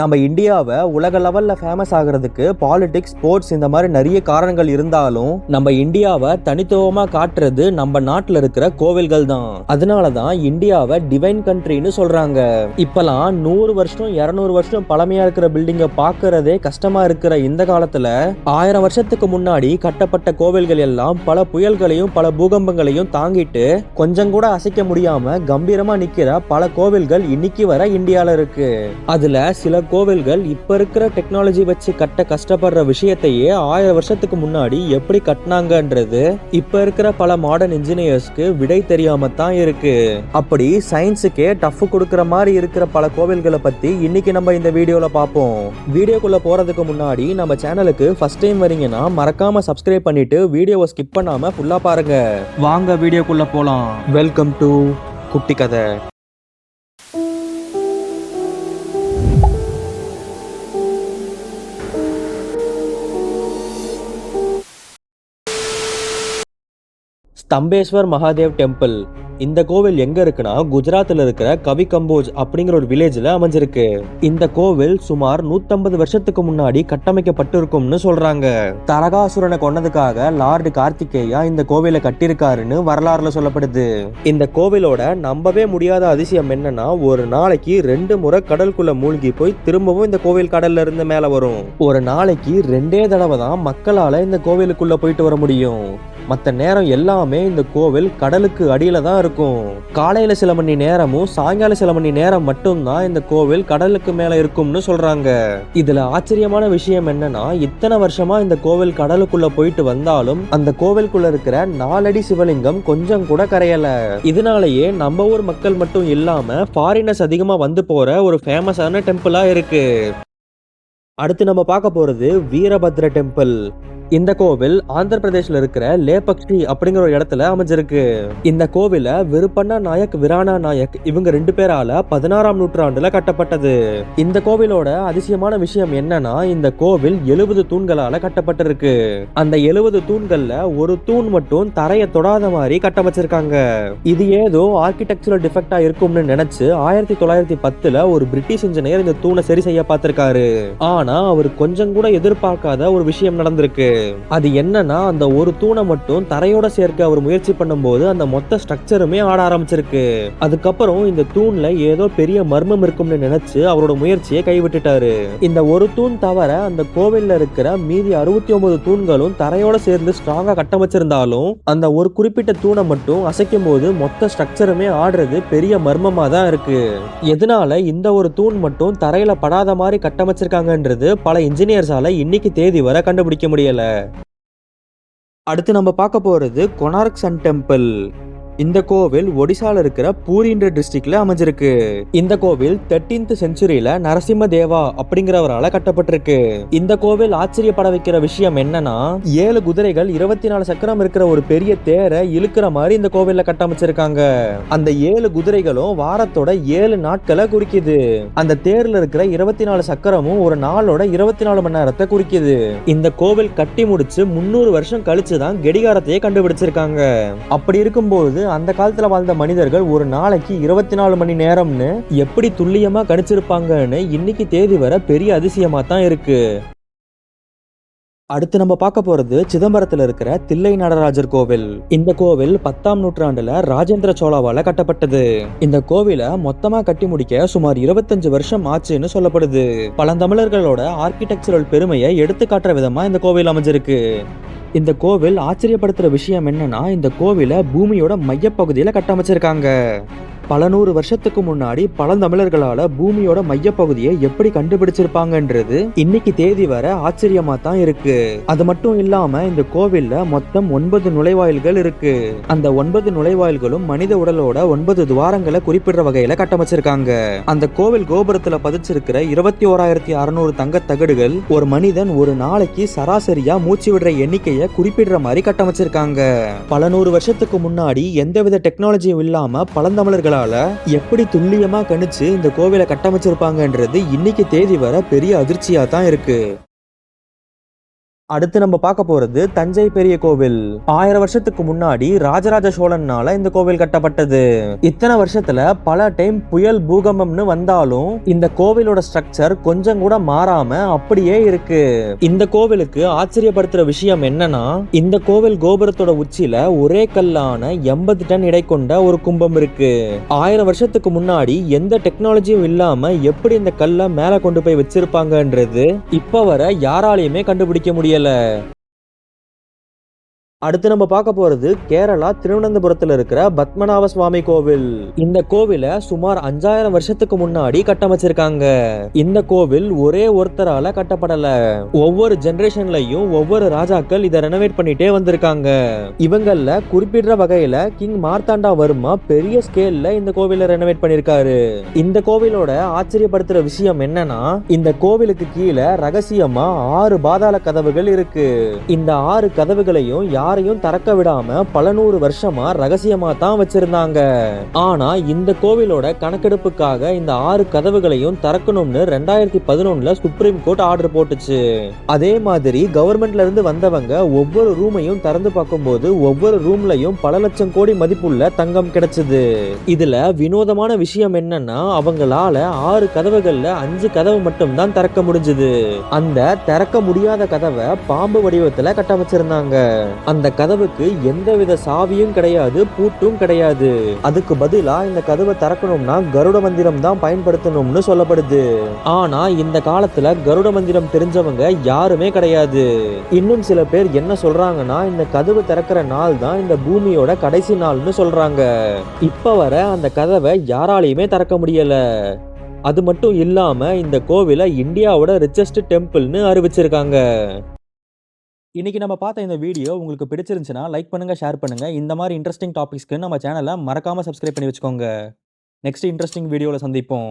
நம்ம இந்தியாவை உலக லெவல்ல ஃபேமஸ் ஆகிறதுக்கு பாலிடிக்ஸ் ஸ்போர்ட்ஸ் இந்த மாதிரி நிறைய காரணங்கள் இருந்தாலும் நம்ம இந்தியாவை தனித்துவமா காட்டுறது நம்ம நாட்டில் இருக்கிற கோவில்கள் தான். அதனால தான் இந்தியாவை டிவைன் கண்ட்ரின்னு சொல்றாங்க. இப்போலாம் நூறு வருஷம் இரநூறு வருஷம் பழமையா இருக்கிற பில்டிங்கை பார்க்கறதே கஷ்டமா இருக்கிற இந்த காலத்துல ஆயிரம் வருஷத்துக்கு முன்னாடி கட்டப்பட்ட கோவில்கள் எல்லாம் பல புயல்களையும் பல பூகம்பங்களையும் தாங்கிட்டு கொஞ்சம் கூட அசைக்க முடியாம கம்பீரமாக நிற்கிற பல கோவில்கள் இன்னைக்கு வர இந்தியாவில் இருக்கு. அதில் சில கோவில்கள் இப்போ இருக்கிற டெக்னாலஜி வச்சு கட்ட கஷ்டப்படுற விஷயத்தையே ஆயிரம் வருஷத்துக்கு முன்னாடி எப்படி கட்டினாங்கன்றது இப்போ இருக்கிற பல மாடர்ன் இன்ஜினியர்ஸ்க்கு விடை தெரியாம தான் இருக்கு. அப்படி சயின்ஸுக்கே டஃப் கொடுக்குற மாதிரி இருக்கிற பல கோவில்களை பத்தி இன்னைக்கு நம்ம இந்த வீடியோல பார்ப்போம். வீடியோக்குள்ள போறதுக்கு முன்னாடி நம்ம சேனலுக்கு ஃபர்ஸ்ட் டைம் வரீங்கன்னா மறக்காம சப்ஸ்கிரைப் பண்ணிட்டு வீடியோவை ஸ்கிப் பண்ணாம ஃபுல்லா பாருங்க. வாங்க வீடியோக்குள்ள போலாம். வெல்கம் டு குட்டி கதை. ஸ்தம்பேஸ்வர் மகாதேவ் டெம்பிள். இந்த கோவில் எங்க இருக்குன்னா குஜராத்தில் இருக்கிற கவி கம்போஜ் அப்படிங்கிற ஒரு வில்லேஜில் அமைஞ்சிருக்கு. இந்த கோவில் சுமார் 150 வருஷத்துக்கு முன்னாடி கட்டமைக்கப்பட்டிருக்கும்னு சொல்றாங்க. தரகாசுரனை கொன்னதுக்காக லார்டு கார்த்திகேயா இந்த கோவிலை கட்டியிருக்காருன்னு வரலாறுல சொல்லப்படுது. இந்த கோவிலோட நம்பவே முடியாத அதிசயம் என்னன்னா ஒரு நாளைக்கு ரெண்டு முறை கடலுக்குள்ள மூழ்கி போய் திரும்பவும் இந்த கோவில் கடல்ல இருந்து மேல வரும். ஒரு நாளைக்கு ரெண்டே தடவை தான் மக்களால இந்த கோவிலுக்குள்ள போயிட்டு வர முடியும். மற்ற நேரம் எல்லாமே இந்த கோவில் கடலுக்கு அடியில் தான் இருக்கும். காலையில் சில மணி நேரமும் சாயங்காலம் சில மணி நேரம் மட்டும்தான் இந்த கோவில் கடலுக்கு மேலே இருக்கும்னு சொல்கிறாங்க இதில் ஆச்சரியமான விஷயம் என்னன்னா இத்தனை வருஷமாக இந்த கோவில் கடலுக்குள்ளே போயிட்டு வந்தாலும் அந்த கோவிலுக்குள்ளே இருக்கிற நாலடி சிவலிங்கம் கொஞ்சம் கூட கரையலை. இதனாலேயே நம்ம ஊர் மக்கள் மட்டும் இல்லாமல் ஃபாரினர்ஸ் அதிகமாக வந்து போகிற ஒரு ஃபேமஸான டெம்பிளாக இருக்குது அடுத்து நம்ம பார்க்க போகிறது வீரபத்ர டெம்பிள் இந்த கோவில் ஆந்திர பிரதேஷ்ல இருக்கிற லேபக்ஷி அப்படிங்கிற ஒரு இடத்துல அமைஞ்சிருக்கு. இந்த கோவில விருப்பண்ணா நாயக் விரானா நாயக் இவங்க ரெண்டு பேரால பதினாறாம் நூற்றாண்டுல கட்டப்பட்டது. இந்த கோவிலோட அதிசயமான விஷயம் என்னன்னா இந்த கோவில் எழுபது தூண்களால கட்டப்பட்டிருக்கு. அந்த எழுபது தூண்கள்ல ஒரு தூண் மட்டும் தரைய தொடாத மாதிரி கட்டமைச்சிருக்காங்க. இது ஏதோ ஆர்கிடெக்சரல் டிஃபெக்டா இருக்கும்னு நினைச்சு ஆயிரத்தி தொள்ளாயிரத்தி பத்துல ஒரு பிரிட்டிஷ் இன்ஜினியர் இந்த தூணை சரி செய்ய பார்த்திருக்காரு. ஆனா அவர் கொஞ்சம் கூட எதிர்பார்க்காத ஒரு விஷயம் நடந்திருக்கு. அது என்னன்னா அந்த ஒரு தூணை மட்டும் தரையோட சேர்க்க அவர் முயற்சி பண்ணும்போது அந்த மொத்த ஸ்ட்ரக்சருமே ஆட ஆரம்பிச்சிருக்கு. அதுக்கப்புறம் இந்த தூண்ல ஏதோ பெரிய மர்மம் இருக்கும்னு நினைச்சு அவரோட முயற்சியை கைவிட்டுட்டாரு. இந்த ஒரு தூண் தவிர அந்த கோவில்ல இருக்கிற மீதி அறுபத்தி ஒன்பது தூண்களும் தரையோட சேர்ந்து ஸ்ட்ராங்கா கட்டமைச்சிருந்தாலும் அந்த ஒரு குறிப்பிட்ட தூணை மட்டும் அசைக்கும் போது மொத்த ஸ்ட்ரக்சருமே ஆடுறது பெரிய மர்மமா தான் இருக்கு. எதனால இந்த ஒரு தூண் மட்டும் தரையில படாத மாதிரி கட்டமைச்சிருக்காங்கன்றது பல இன்ஜினியர்ஸால இன்னைக்கு தேதி வரை கண்டுபிடிக்க முடியல. அடுத்து நம்ம பார்க்க போறது கொனார்க் சன் டெம்பிள். இந்த கோவில் ஒடிசால இருக்கிற பூரின்ற டிஸ்ட்ரிக்ட்ல அமைஞ்சிருக்கு. இந்த கோவில் தேர்டீன்த் செஞ்சுரியில நரசிம்ம தேவா அப்படிங்கிறவரால கட்டப்பட்டிருக்கு. இந்த கோவில் ஆச்சரியப்பட வைக்கிற விஷயம் என்னன்னா ஏழு குதிரைகள் இருபத்தி நாலு சக்கரம் இருக்கிற ஒரு பெரிய தேரை இழுக்கிற மாதிரி இந்த கோவில்ல கட்டமைச்சிருக்காங்க. அந்த ஏழு குதிரைகளும் வாரத்தோட ஏழு நாட்களை குறிக்குது. அந்த தேர்ல இருக்கிற இருபத்தி நாலு சக்கரமும் ஒரு நாளோட இருபத்தி நாலு மணி நேரத்தை குறிக்குது. இந்த கோவில் கட்டி முடிச்சு முன்னூறு வருஷம் கழிச்சு தான் கடிகாரத்தையே கண்டுபிடிச்சிருக்காங்க. அப்படி இருக்கும்போது அந்த காலத்துல வாழ்ந்த மனிதர்கள் ஒரு நாளைக்கு இருபத்தி நாலு மணி நேரம்னு எப்படி துல்லியமா கணிச்சிருப்பாங்கன்னு இன்னைக்கு தேதி வர பெரிய அதிசயமா தான் இருக்கு. அடுத்து நம்ம பார்க்க போறது சிதம்பரத்துல இருக்கிற தில்லை நடராஜர் கோவில். இந்த கோவில் பத்தாம் நூற்றாண்டுல ராஜேந்திர சோழாவால கட்டப்பட்டது. இந்த கோவில மொத்தமா கட்டி முடிக்க சுமார் இருபத்தஞ்சு வருஷம் ஆச்சுன்னு சொல்லப்படுது. பழந்தமிழர்களோட ஆர்கிடெக்சரல் பெருமையை எடுத்து காட்டுற விதமா இந்த கோவில் அமைஞ்சிருக்கு. இந்த கோவில் ஆச்சரியப்படுத்துற விஷயம் என்னன்னா இந்த கோவிலை பூமியோட மையப்பகுதியில கட்டமைச்சிருக்காங்க. பல நூறு வருஷத்துக்கு முன்னாடி பழந்தமிழர்களால பூமியோட மையப்பகுதியை எப்படி கண்டுபிடிச்சிருப்பாங்கன்றது இன்னைக்கு தேதி வர ஆச்சரியமா தான் இருக்கு. அது மட்டும் இல்லாம இந்த கோவில்ல மொத்தம் ஒன்பது நுழைவாயில்கள் இருக்கு. அந்த ஒன்பது நுழைவாயில்களும் மனித உடலோட ஒன்பது துவாரங்களை குறிப்பிடுற வகையில கட்டமைச்சிருக்காங்க. அந்த கோவில் கோபுரத்துல பதிச்சிருக்கிற இருபத்தி ஓராயிரத்தி அறுநூறு தங்க தகடுகள் ஒரு மனிதன் ஒரு நாளைக்கு சராசரியா மூச்சு விடுற எண்ணிக்கையை குறிப்பிடுற மாதிரி கட்டமைச்சிருக்காங்க. பல நூறு வருஷத்துக்கு முன்னாடி எந்தவித டெக்னாலஜியும் இல்லாம பழந்தமிழர்கள் பழந்தமிழர்களால எப்படி துல்லியமா கணிச்சு இந்த கோவிலை கட்டமைச்சிருப்பாங்கன்றது இன்னைக்கு தேதி வர பெரிய அதிர்ச்சியா தான் இருக்கு. அடுத்து நம்ம பார்க்க போறது தஞ்சை பெரிய கோவில். ஆயிரம் வருஷத்துக்கு முன்னாடி ராஜராஜ சோழனால இந்த கோவில் கட்டப்பட்டது. இத்தனை வருஷத்துல பல டைம் புயல் பூகம்பம்னு வந்தாலும் இந்த கோவிலோட ஸ்ட்ரக்சர் கொஞ்சம் கூட மாறாம அப்படியே இருக்கு. இந்த கோவிலுக்கு ஆச்சரியப்படுத்துற விஷயம் என்னன்னா இந்த கோவில் கோபுரத்தோட உச்சியில ஒரே கல்லான எண்பது டன் இடை கொண்ட ஒரு கும்பம் இருக்கு. ஆயிரம் வருஷத்துக்கு முன்னாடி எந்த டெக்னாலஜியும் இல்லாம எப்படி இந்த கல்லை மேல கொண்டு போய் வச்சிருப்பாங்கன்றது இப்ப வர யாராலையுமே கண்டுபிடிக்க முடியல அடுத்து நம்ம பார்க்க போறது கேரளா திருவனந்தபுரத்துல இருக்கிற பத்மநாப சுவாமி கோவில். இந்த கோவிலை சுமார் அஞ்சாயிரம் வருஷத்துக்கு முன்னாடி கட்டமைச்சிருக்காங்க. இந்த கோவில் ஒரே ஒருத்தரால கட்டப்படல. ஒவ்வொரு ஜெனரேஷன்லயும் ஒவ்வொரு ராஜாக்கள் இதை ரெனோவேட் பண்ணிட்டே வந்திருக்காங்க. இவங்கள குறிப்பிடுற வகையில கிங் மார்த்தாண்டா வர்மா பெரிய ஸ்கேல்ல இந்த கோவிலை ரெனோவேட் பண்ணிருக்காரு. இந்த கோவிலோட ஆச்சரியப்படுத்துற விஷயம் என்னன்னா இந்த கோவிலுக்கு கீழே ரகசியமா ஆறு பாதாள கதவுகள் இருக்கு. இந்த ஆறு கதவுகளையும் யார் யாரையும் திறக்க விடாம பல நூறு வருஷமா ரகசியமா தான் வச்சிருந்தாங்க. ஆனா இந்த கோவிலோட கணக்கெடுப்புக்காக இந்த ஆறு கதவுகளையும் திறக்கணும்னு ரெண்டாயிரத்தி பதினொன்னுல சுப்ரீம் கோர்ட் ஆர்டர் போட்டுச்சு. அதே மாதிரி கவர்மெண்ட்ல இருந்து வந்தவங்க ஒவ்வொரு ரூமையும் திறந்து பார்க்கும்போது ஒவ்வொரு ரூம்லயும் பல லட்சம் கோடி மதிப்புள்ள தங்கம் கிடைச்சது. இதுல வினோதமான விஷயம் என்னன்னா அவங்களால ஆறு கதவுகள்ல அஞ்சு கதவு மட்டும் தான் திறக்க முடிஞ்சது. அந்த திறக்க முடியாத கதவை பாம்பு வடிவத்துல கட்டமைச்சிருந்தாங்க அந்த கதவுக்கு எந்தவித சாவியும் கிடையாது பூட்டும் கிடையாது. அதுக்கு பதிலா இந்த கதவை திறக்கணும்னா கருட மந்திரம் தான் பயன்படுத்தணும்னு சொல்லப்படுது. ஆனா இந்த காலத்துல கருட மந்திரம் தெரிஞ்சவங்க யாருமே கிடையாது. இன்னும் சில பேர் என்ன சொல்றாங்கன்னா இந்த கதவு திறக்கிற நாள் தான் இந்த பூமியோட கடைசி நாள்னு சொல்றாங்க. இப்ப வர அந்த கதவை யாராலையுமே திறக்க முடியல. அது மட்டும் இல்லாம இந்த கோவிலை இந்தியாவோட ரிச்சஸ்ட் டெம்பிள்னு அறிவிச்சிருக்காங்க. இன்றைக்கி நம்ம பார்த்த இந்த வீடியோ உங்களுக்கு பிடிச்சிருந்துச்சுன்னா லைக் பண்ணுங்கள் ஷேர் பண்ணுங்கள் இந்த மாதிரி இன்ட்ரெஸ்டிங் டாபிக்ஸ்க்கு நம்ம சேனலை மறக்காமல் சப்ஸ்கிரைப் பண்ணி வச்சுக்கோங்க. நெக்ஸ்ட் இன்ட்ரெஸ்டிங் வீடியோவில் சந்திப்போம்.